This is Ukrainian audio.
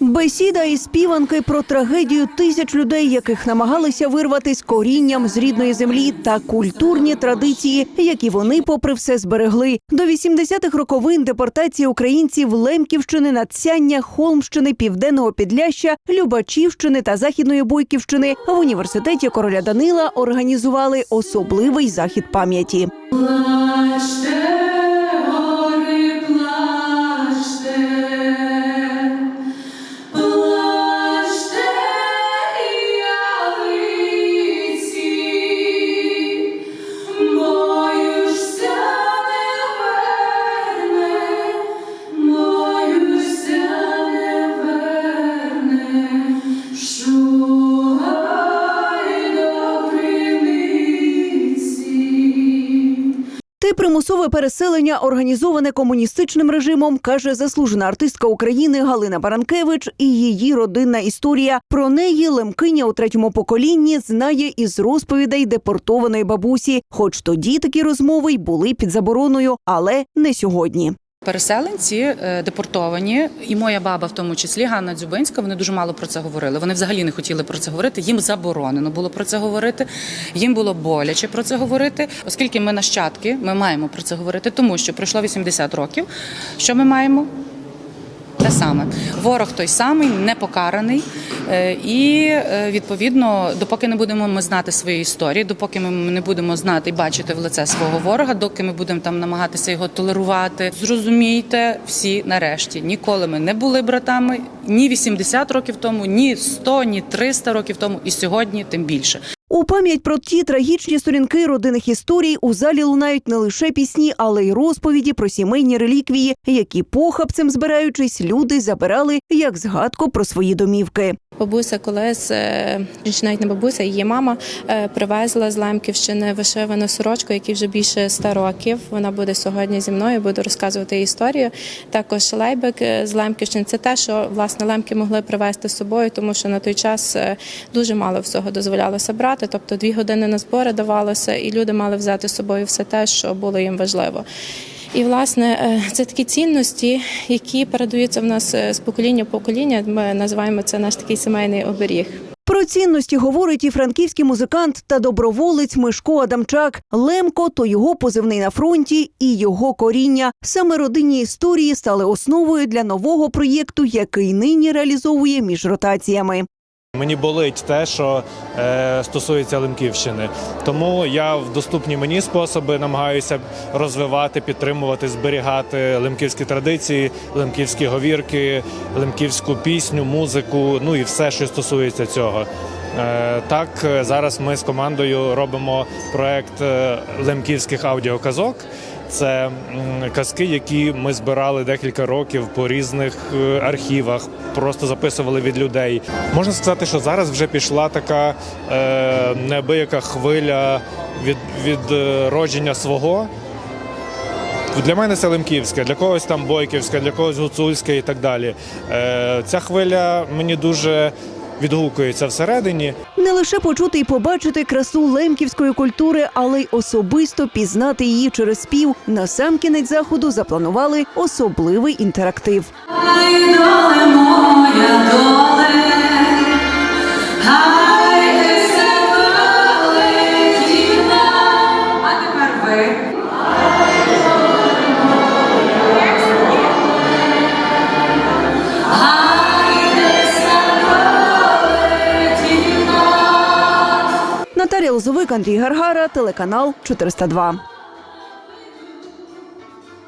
Бесіда і співанки про трагедію тисяч людей, яких намагалися вирвати з корінням з рідної землі та культурні традиції, які вони, попри все, зберегли. До 80-х роковин депортація українців Лемківщини, Надсяння, Холмщини, Південного Підляща, Любачівщини та Західної Бойківщини в університеті короля Данила організували особливий захід пам'яті. Примусове переселення, організоване комуністичним режимом, каже заслужена артистка України Галина Баранкевич і її родинна історія. Про неї лемкиня у третьому поколінні знає із розповідей депортованої бабусі. Хоч тоді такі розмови й були під забороною, але не сьогодні. Переселенці е, депортовані, і моя баба, в тому числі Ганна Дзюбинська, вони дуже мало про це говорили. Вони взагалі не хотіли про це говорити. Їм заборонено було про це говорити. Їм було боляче про це говорити, оскільки ми нащадки, ми маємо про це говорити, тому що пройшло 80 років. Що ми маємо? Те саме ворог той самий, непокараний, Е, і е, відповідно, допоки не будемо ми знати свої історії, допоки ми не будемо знати і бачити в лице свого ворога, доки ми будемо там намагатися його толерувати. Зрозумійте всі нарешті, ніколи ми не були братами ні 80 років тому, ні 100, ні 300 років тому, і сьогодні тим більше. У пам'ять про ті трагічні сторінки родинних історій у залі лунають не лише пісні, але й розповіді про сімейні реліквії, які похабцем збираючись, люди забирали як згадку про свої домівки. Бабуся колись, е, чи навіть не бабуся, її мама е, привезла з Лемківщини вишивану сорочку, якій вже більше ста років. Вона буде сьогодні зі мною, буду розказувати її історію. Також лейбек е, з Лемківщини. Це те, що власне лемки могли привезти з собою, тому що на той час дуже мало всього дозволялося брати. Тобто дві години на збори давалося, і люди мали взяти з собою все те, що було їм важливо. І власне е, це такі цінності, які передаються в нас е, з покоління в покоління. Ми називаємо це наш такий сімейний оберіг. Про цінності говорить і франківський музикант та доброволець Мишко Адамчак. Лемко то його позивний на фронті і його коріння. Саме родинні історії стали основою для нового проєкту, який нині реалізовує між ротаціями. Мені болить те, що е, стосується Лемківщини. Тому я в доступні мені способи намагаюся розвивати, підтримувати, зберігати лемківські традиції, лемківські говірки, лемківську пісню, музику, ну і все, що стосується цього. Е, так, е, зараз ми з командою робимо проект е, лемківських аудіоказок. Це казки, які ми збирали декілька років по різних архівах, просто записували від людей. Можна сказати, що зараз вже пішла така е, неабияка хвиля від, відродження свого. Для мене це Лемківське, для когось там Бойківське, для когось Гуцульське і так далі. Е, ця хвиля мені дуже відгукується всередині. Не лише почути і побачити красу лемківської культури, але й особисто пізнати її через спів. На сам кінець заходу запланували особливий інтерактив. Ай, доле моя доле, Наталія Лозовик, Андрій Гаргара, телеканал 402.